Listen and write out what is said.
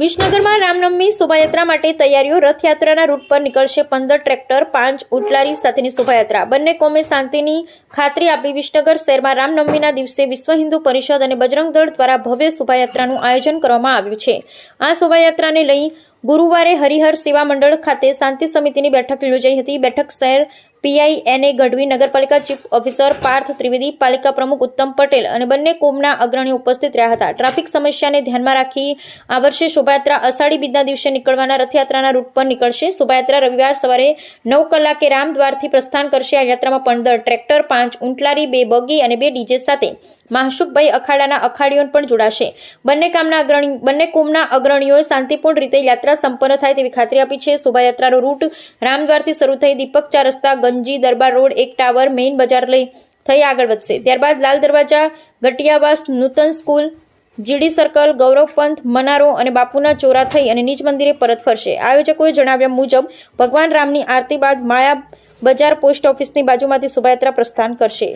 વિસનગરમાં રામનવમી શોભાયાત્રા માટે તૈયારીઓ રથયાત્રાના રૂટ પર નીકળશે પંદર ટ્રેક્ટર, પાંચ ઉટલારી સાથેની શોભાયાત્રા. બંને કોમે શાંતિની ખાતરી આપી વિસનગર શહેરમાં રામનવમીના દિવસે વિશ્વ હિન્દુ પરિષદ અને બજરંગ દળ દ્વારા ભવ્ય શોભાયાત્રાનું આયોજન કરવામાં આવ્યું છે. આ શોભાયાત્રાને લઈ ગુરુવારે હરિહર સેવા મંડળ ખાતે શાંતિ સમિતિની બેઠક યોજાઈ હતી. બેઠક શહેર પીઆઈ એને ગઢવી નગરપાલિકા ચીફ ઓફિસર પાર્થ ત્રિવેદી, પાલિકા પ્રમુખ ઉત્તમ પટેલ અને બંને કોમના અગ્રણીઓ ઉપસ્થિત રહ્યા હતા. ટ્રાફિક સમસ્યાને ધ્યાનમાં રાખી આ વર્ષે શોભાયાત્રા અષાઢી બીજના દિવસે નીકળવાના રથયાત્રાના રૂટ પર નીકળશે. શોભાયાત્રા રવિવાર સવારે નવ કલાકે રામદ્વારથી પ્રસ્થાન કરશે આ યાત્રામાં પંદર ટ્રેક્ટર, પાંચ ઊંટલારી, બે બગી અને બે ડીજે સાથે મહાશુકભાઈ અખાડાના અખાડીઓ પણ જોડાશે. બંને કામના અગ્રણી, બંને કોમના અગ્રણીઓએ શાંતિપૂર્ણ રીતે યાત્રા સંપન્ન થાય તેવી ખાતરી આપી છે. શોભાયાત્રાનો રૂટ રામદ્વારથી શરૂ થઈ દીપક ચાર રસ્તા ગંજી દરબાર રોડ એક ટાવર મેઇન બજાર લઈ થઈ આગળ વધશે. ત્યારબાદ Lal Darwaja, Gatiyawas, Nutan school, GD circle, Gaurav Panth, મનારો અને બાપુના ચોરા થઈ અને નિજ મંદિરે પરત ફરશે. આયોજકોએ જણાવ્યા મુજબ, ભગવાન રામની આરતી બાદ માયા બજાર પોસ્ટ ઓફિસની બાજુમાંથી શોભાયાત્રા પ્રસ્થાન કરશે.